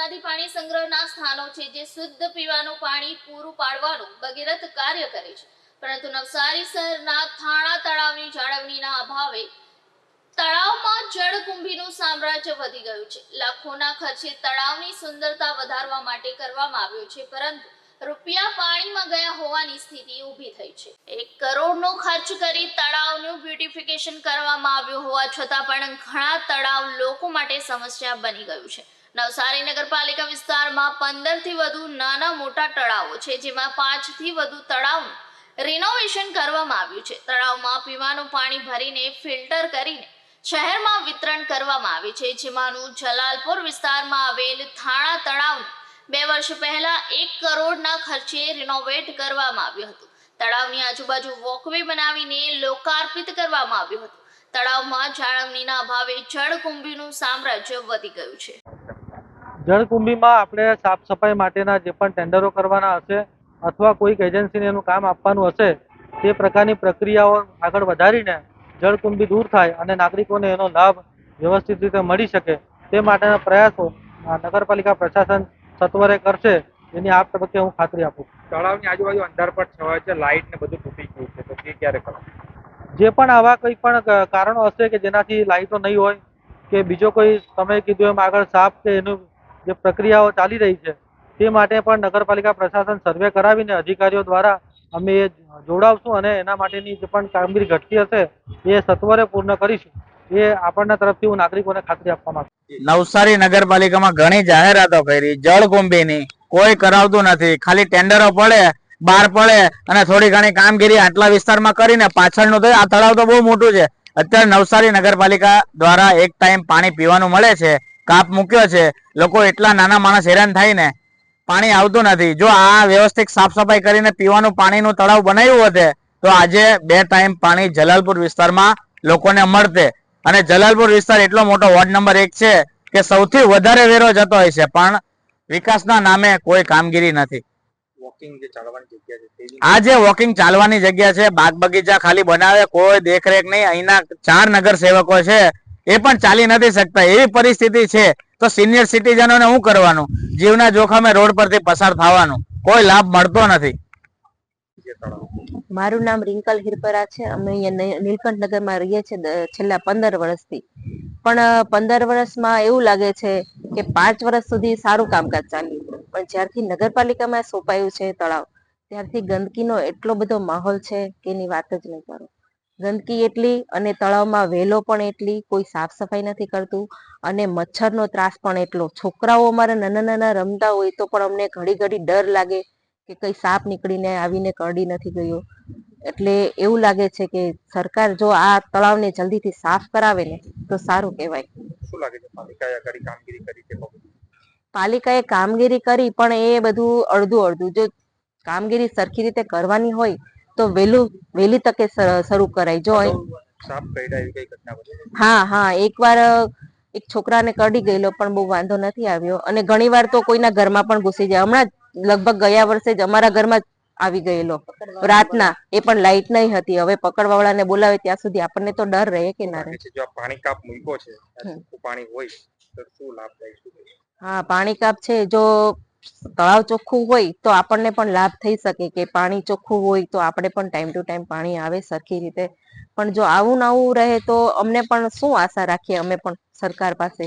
વરસાદી પાણી સંગ્રહના સ્થાનો છે જે શુદ્ધ પીવાનું પાણી પૂરું પાડવાનું ભગીરથ કાર્ય કરે છે. પરંતુ નવસારી શહેરના થાણા તળાવની જાળવણીના અભાવે તળાવમાં જળકુંભીનું સામ્રાજ્ય વધી ગયું છે. લાખોના ખર્ચે તળાવની સુંદરતા વધારવા માટે કરવામાં આવ્યું છે, પરંતુ રૂપિયા પાણીમાં ગયા હોવાની સ્થિતિ ઊભી થઈ છે. એક કરોડનો ખર્ચ કરી તળાવનું બ્યુટિફિકેશન કરવામાં આવ્યું હોવા છતાં પણ ઘણા તળાવ લોકો માટે સમસ્યા બની ગયું છે. નવસારી નગરપાલિકા વિસ્તારમાં પંદરથી વધુ નાના મોટા તળાવો છે, જેમાં પાંચથી વધુ તળાવનું રિનોવેશન કરવામાં આવ્યું છે. તળાવમાં પીવાનું પાણી ભરીને ફિલ્ટર કરીને શહેરમાં વિતરણ કરવામાં આવે છે, જેમાંનું જલાલપુર વિસ્તારમાં આવેલ થાણા તળાવનું બે વર્ષ પહેલા એક કરોડના ખર્ચે રિનોવેટ કરવામાં આવ્યું હતું. તળાવની આજુબાજુ વોકવે બનાવીને લોકાર્પિત કરવામાં આવ્યું હતું. તળાવમાં જાળવણીના અભાવે જળકુંભીનું સામ્રાજ્ય વધી ગયું છે. જળકુંભીમાં આપણે સાફ સફાઈ માટેના જે પણ ટેન્ડરો કરવાના હશે અથવા કોઈક એજન્સીને એનું કામ આપવાનું હશે તે પ્રકારની પ્રક્રિયાઓ આગળ વધારીને જળકુંભી દૂર થાય અને નાગરિકોને એનો લાભ વ્યવસ્થિત રીતે મળી શકે તે માટેના પ્રયાસો આ નગરપાલિકા પ્રશાસન સત્વરે કરશે એની આ તબક્કે હું ખાતરી આપું. તળાવની આજુબાજુ અંધારપટ છવાય છે લાઇટ ને બધું તૂટી ગયું છે તો તે ક્યારે કરો જે પણ આવા કંઈ પણ કારણો હશે કે જેનાથી લાઇટો નહીં હોય કે બીજો કોઈ તમે કીધું એમ આગળ સાફ કે એનું જે પ્રક્રિયાઓ ચાલી રહી છે, તે માટે પણ નગરપાલિકા પ્રશાસન સર્વે કરાવીને અધિકારીઓ દ્વારા અમે એ જોડાવશું અને એના માટેની જે પણ કામગીરી ઘટતી હશે, એ સત્વરે પૂર્ણ કરીશું. એ આપણના તરફથી હું નાગરિકોને ખાતરી આપવા માંગુ નવસારી નગરપાલિકામાં ઘણી જાહેરાતો કરી જળકુંભીની કોઈ કરાવતું નથી, ખાલી ટેન્ડરો પડે બહાર પડે અને થોડી ઘણી કામગીરી આટલા વિસ્તારમાં કરીને પાછળનું તો આ તળાવ તો બહુ મોટું છે. અત્યારે નવસારી નગરપાલિકા દ્વારા એક ટાઈમ પાણી પીવાનું મળે છે કાપ મૂક્યો છે. લોકો એટલા નાના માણસ હેરાન થાય ને પાણી આવતું નથી. જો આ વ્યવસ્થિત સાફ સફાઈ કરીને પીવાનું પાણીનું તળાવ બનાવ્યું હોતે તો આજે બે ટાઈમ પાણી જલાલપુર વિસ્તારમાં લોકોને મળતે. અને જલાલપુર વિસ્તાર એટલો મોટો વોર્ડ નંબર એક છે કે સૌથી વધારે વેરો જતો હોય છે પણ વિકાસના નામે કોઈ કામગીરી નથી. આ જે વોકિંગ ચાલવાની જગ્યા છે બાગ બગીચા ખાલી બનાવે કોઈ દેખરેખ નહીં. અહીંના ચાર નગર સેવકો છે. એ પણ ચાલી નથી શકતા. એવી પરિસ્થિતિ છે તો સિનિયર સિટીઝનોને શું કરવાનું? જીવના જોખમે રોડ પરથી પસાર થવાનું. કોઈ લાભ મળતો નથી. મારું નામ રિંકલ હિરપરા છે. અમે અહીંયા નીલકંઠ નગરમાં રહીએ છીએ છેલ્લા પંદર વર્ષથી. પણ પંદર વર્ષમાં એવું લાગે છે કે પાંચ વર્ષ સુધી સારું કામકાજ ચાલ્યું. પણ જ્યારથી નગરપાલિકામાં સોંપાયું છે તળાવ, ત્યારથી ગંદકીનો એટલો બધો માહોલ છે કે એની વાત જ નહીં કરો. ગંદકી એટલી અને તળાવમાં વેલો પણ એટલી કોઈ સાફ સફાઈ નથી કરતું અને મચ્છરનો ત્રાસ પણ એટલો. છોકરાઓ અમારા નાના નાના રમતા હોય તો પણ અમને ઘડી ઘડી ડર લાગે કે કઈ સાપ નીકળીને આવીને કરડી નથી ગયો. એટલે એવું લાગે છે કે સરકાર જો આ તળાવને જલ્દીથી સાફ કરાવે ને તો સારું કહેવાય. શું લાગે છે? પાલિકાએ કામગીરી કરી છે? પાલિકાએ કામગીરી કરી પણ એ બધું અડધું અડધું. જો કામગીરી સરખી રીતે કરવાની હોય તો વહેલું વહેલી તકે શરૂ કરાય જો? હા હા એકવાર એક છોકરાને કરડી ગયેલો પણ બહુ વાંધો નથી આવ્યો. અને ઘણીવાર તો કોઈના ઘરમાં પણ ઘૂસી જાય. હમણાં લગભગ ગયા વર્ષે જ અમારા ઘરમાં આવી ગયેલો. રાતના. એ પણ લાઈટ નહીં હતી. હવે પકડવાવાળાને બોલાવે ત્યાં સુધી આપણને તો ડર રહે કે ના રહે. જો પાણી કાપ મૂક્યો છે પાણી હોય તો શું લાભ થાય? હા પાણી કાપ છે. જો તળાવ ચોખ્ખું હોય તો આપણને પણ લાભ થઈ શકે કે પાણી ચોખ્ખું હોય તો આપણે પણ ટાઈમ ટુ ટાઈમ પાણી આવે સરખી રીતે. પણ જો આવું ને આવું રહે તો અમને પણ શું આશા રાખીએ? અમે પણ સરકાર પાસે